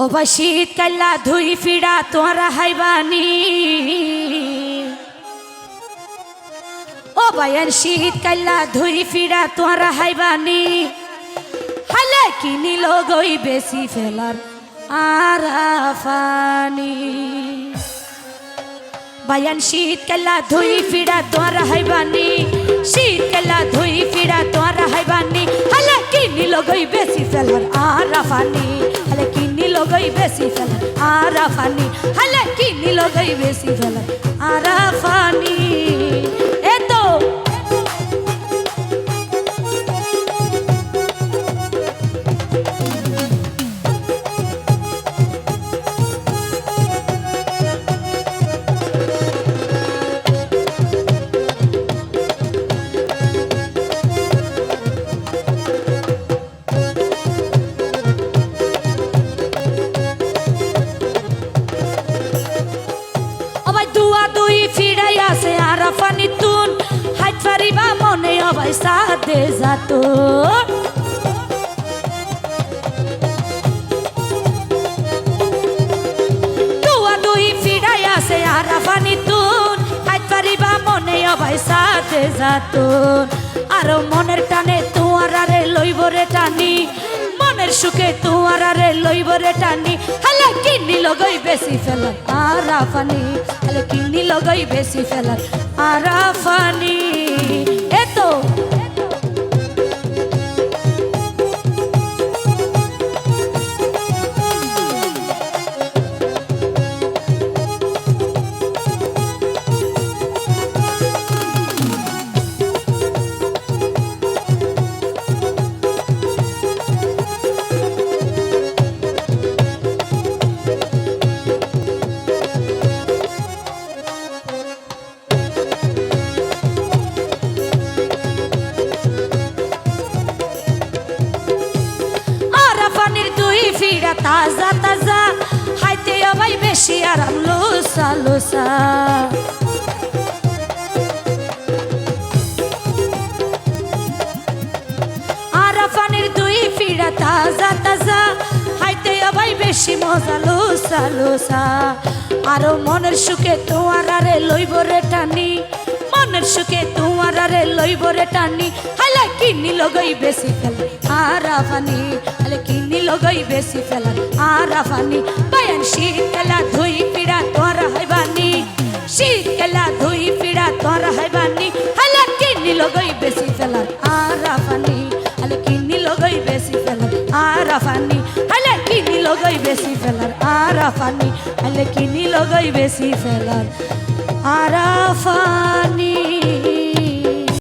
ও ভাই শীত কাল্লা ধুই ফিরা তোরা হাইবানি ও ভাইয়ের শীত কাল্লা ধুই ফিরা তোরা হাইবানি হালে কিনিল গই বেশি ফেলার আর আফানি বায়ান শীত কাল্লা ধুই ফিরা তোরা হাইবানি শীত কাল্লা ধুই ফিরা তোরা হাইবানি হালে কিনি লগই বেশি ফেলার আর আফানি হালে কিনি লগই বেশি ফেলা আর আফানি হালে কিনি লগই বেশি ফেলা আর যাত দুয়া দুই ফিরাই আছে আর আফানি তুন পারিবা মনে অবাই সাথে যাত আরও মনের টানে তোমার আরে টানি মনের সুখে তোমার আরে লইব রে টানি হালে কিনি লগই বেশি ফেলার আর আফানি হালে কিনি লগই বেশি ফেলার আর আফানি তাজা তাজা। হাইতে অবাই বেশি আরাম, লোসা লোসা। আর পানির দুই ফিরা তাজা তাজা। হাইতে অবাই বেশি মজা, লোসা লোসা। আরও মনের সুখে তোমার আরে লইব টানি। মনের সুখে তোমার আরে লইব টানি। হালে কিনি লগই বেশি ফেলা আর আফানি হালে কিনি লগই বেশি ফেলা, আর আফানি বায়ান শীত খেলা ধুই পিড়া, তোর হাইবানি শীত খেলা ধুই পিড়া, তোর হাইবানি হালে কিনি লগই বেশি ফেলা, আর আফানি হালে কিনি লগই বেশি ফেলা, আর আফানি হালে কিনি লগই বেশি ফেলার আর আফানি হালে কিনি লগই বেশি ফেলার আর আফানি